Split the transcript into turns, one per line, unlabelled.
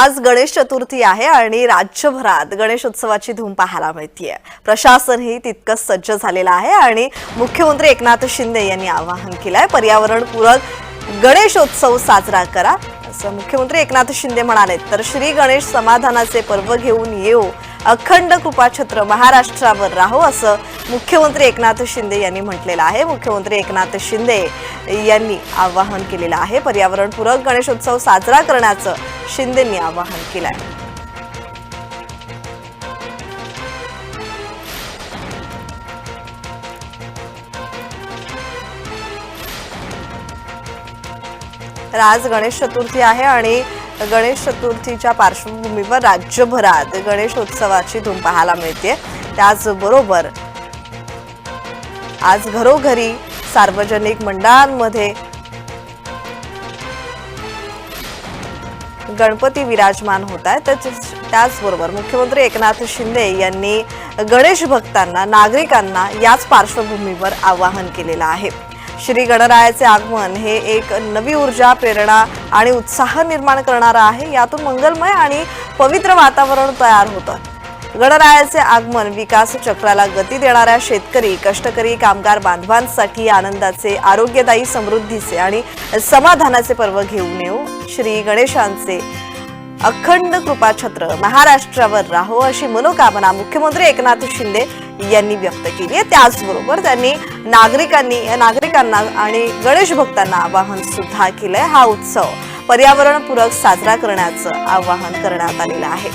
आज गणेश चतुर्थी आहे आणि राज्यभरात गणेश उत्सवाची धूम पाहायला मिळतीये. प्रशासनही तितकंच सज्ज झालेलं आहे आणि मुख्यमंत्री एकनाथ शिंदे यांनी आवाहन केलंय पर्यावरणपूरक गणेशोत्सव साजरा करा. असं मुख्यमंत्री एकनाथ शिंदे म्हणाले तर श्री गणेश समाधानाचे पर्व घेऊन येऊ. अखंड कृपाछत्र महाराष्ट्रावर राहो असं मुख्यमंत्री एकनाथ शिंदे यांनी म्हटलेलं आहे. मुख्यमंत्री एकनाथ शिंदे यांनी आवाहन केलेलं आहे. पर्यावरणपूरक गणेशोत्सव साजरा करण्याचं शिंदेंनी आवाहन केलं आहे तर आज गणेश चतुर्थी आहे आणि गणेश चतुर्थीच्या पार्श्वभूमीवर राज्यभरात गणेशोत्सवाची धूम पाहायला मिळते त्याचबरोबर आज घरोघरी सार्वजनिक मंडळांमध्ये गणपती विराजमान होत आहेत. त्याच- त्याचबरोबर मुख्यमंत्री एकनाथ शिंदे यांनी गणेश भक्तांना नागरिकांना याच पार्श्वभूमीवर आवाहन केलेलं आहे. श्री गणरायाचे आगमन हे एक नवी ऊर्जा प्रेरणा आणि उत्साह निर्माण करणारं आहे. यातून मंगलमय आणि पवित्र वातावरण तयार होतं. गणरायाचे आगमन विकास चक्राला गती देणाऱ्या शेतकरी कष्टकरी कामगार बांधवांसाठी आनंदाचे आरोग्यदायी समृद्धीचे आणि समाधानाचे पर्व घेऊन येऊ श्री गणेशांचे अखंड कृपाछत्र महाराष्ट्रावर राहो अशी मनोकामना मुख्यमंत्री एकनाथ शिंदे यांनी व्यक्त केली आहे. त्याचबरोबर त्यांनी नागरिकांनी नागरिकांना आणि गणेश भक्तांना आवाहन सुद्धा केलंय. हा उत्सव पर्यावरणपूरक साजरा करण्याचं आवाहन करण्यात आलेलं आहे.